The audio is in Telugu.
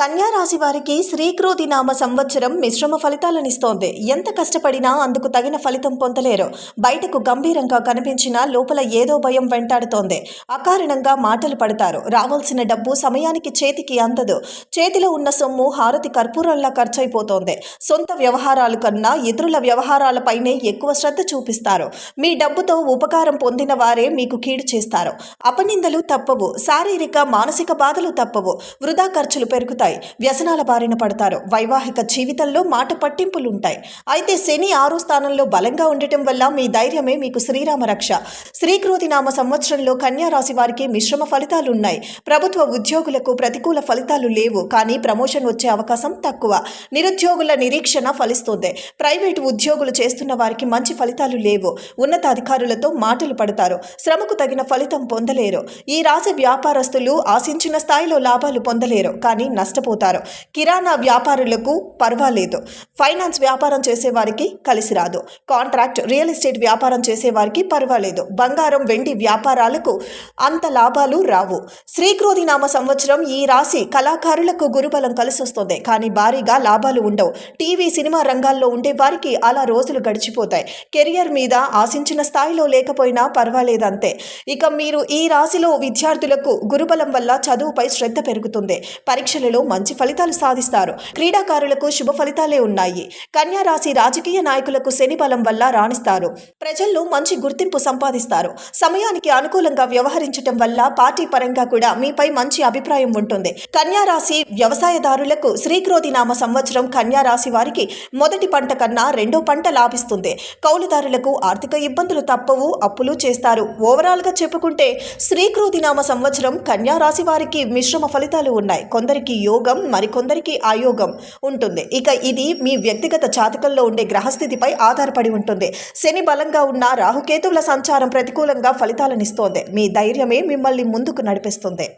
కన్యా రాశి వారికి శ్రీక్రోతి నామ సంవత్సరం మిశ్రమ ఫలితాలనిస్తోంది. ఎంత కష్టపడినా అందుకు తగిన ఫలితం పొందలేరు. బయటకు గంభీరంగా కనిపించినా లోపల ఏదో భయం వెంటాడుతోంది. అకారణంగా మాటలు పడతారు. రావాల్సిన డబ్బు సమయానికి చేతికి అందదు. చేతిలో ఉన్న సొమ్ము హారతి కర్పూరంలా ఖర్చయిపోతోంది సొంత వ్యవహారాలు కన్నా ఇతరుల వ్యవహారాలపైనే ఎక్కువ శ్రద్ధ చూపిస్తారు. మీ డబ్బుతో ఉపకారం పొందిన వారే మీకు కీడు చేస్తారు. అపనిందలు తప్పవు. శారీరక మానసిక బాధలు తప్పవు. వృధా ఖర్చులు పెరుగుతాయి. వ్యసనాల బారిన పడతారు. వైవాహిక జీవితంలో మాట పట్టింపులుంటాయి. అయితే శని ఆరో స్థానంలో బలంగా ఉండటం వల్ల మీ ధైర్యమే మీకు శ్రీరామ రక్ష. శ్రీకృతి నామ సంవత్సరంలో కన్యా రాశి వారికి మిశ్రమ ఫలితాలు ఉన్నాయి ప్రభుత్వ ఉద్యోగులకు ప్రతికూల ఫలితాలు లేవు. కానీ ప్రమోషన్ వచ్చే అవకాశం తక్కువ. నిరుద్యోగుల నిరీక్షణ ఫలిస్తుంది. ప్రైవేటు ఉద్యోగులు చేస్తున్న వారికి మంచి ఫలితాలు లేవు. ఉన్నతాధికారులతో మాటలు పడతారు. శ్రమకు తగిన ఫలితం పొందలేరు. ఈ రాశి వ్యాపారస్తులు ఆశించిన స్థాయిలో లాభాలు పొందలేరు. కానీ నష్టపోతారు. కిరాణా వ్యాపారులకు పర్వాలేదు. ఫైనాన్స్ వ్యాపారం చేసేవారికి కలిసి రాదు. కాంట్రాక్ట్ రియల్ ఎస్టేట్ వ్యాపారం చేసేవారికి పర్వాలేదు. బంగారం వెండి వ్యాపారాలకు అంత లాభాలు రావు. శ్రీక్రోధి నామ సంవత్సరం ఈ రాశి కళాకారులకు గురుబలం కలిసి వస్తుంది కానీ భారీగా లాభాలు ఉండవు. టీవీ సినిమా రంగాల్లో ఉండే వారికి అలా రోజులు గడిచిపోతాయి. కెరియర్ మీద ఆశించిన స్థాయిలో లేకపోయినా పర్వాలేదంతే. ఇక మీరు ఈ రాశిలో విద్యార్థులకు గురుబలం వల్ల చదువుపై శ్రద్ధ పెరుగుతుంది. పరీక్షలలో మంచి ఫలితాలు సాధిస్తారు. క్రీడాకారులకు శుభ ఫలితాలే ఉన్నాయి. కన్యా రాశి రాజకీయ నాయకులకు శని బలం వల్ల రాణిస్తారు. ప్రజల్లో మంచి గుర్తింపు సంపాదిస్తారు. సమయానికి అనుకూలంగా వ్యవహరించటం వల్ల పార్టీ పరంగా కూడా మీపై మంచి అభిప్రాయం ఉంటుంది. కన్యా రాశి వ్యవసాయదారులకు శ్రీక్రోధి నామ సంవత్సరం కన్యా రాశి వారికి మొదటి పంట కన్నా రెండో పంట లాభిస్తుంది. కౌలుదారులకు ఆర్థిక ఇబ్బందులు తప్పవు అప్పులు చేస్తారు. ఓవరాల్గా చెప్పుకుంటే శ్రీక్రోధి నామ సంవత్సరం కన్యా రాశి వారికి మిశ్రమ ఫలితాలు ఉన్నాయి. కొందరికి యో యోగం మరికొందరికి అయోగం ఉంటుంది. ఇక ఇది మీ వ్యక్తిగత జాతకంలో ఉండే గ్రహస్థితిపై ఆధారపడి ఉంటుంది. శని బలంగా ఉన్న రాహుకేతువుల సంచారం ప్రతికూలంగా ఫలితాలనిస్తోంది మీ ధైర్యమే మిమ్మల్ని ముందుకు నడిపిస్తుంది.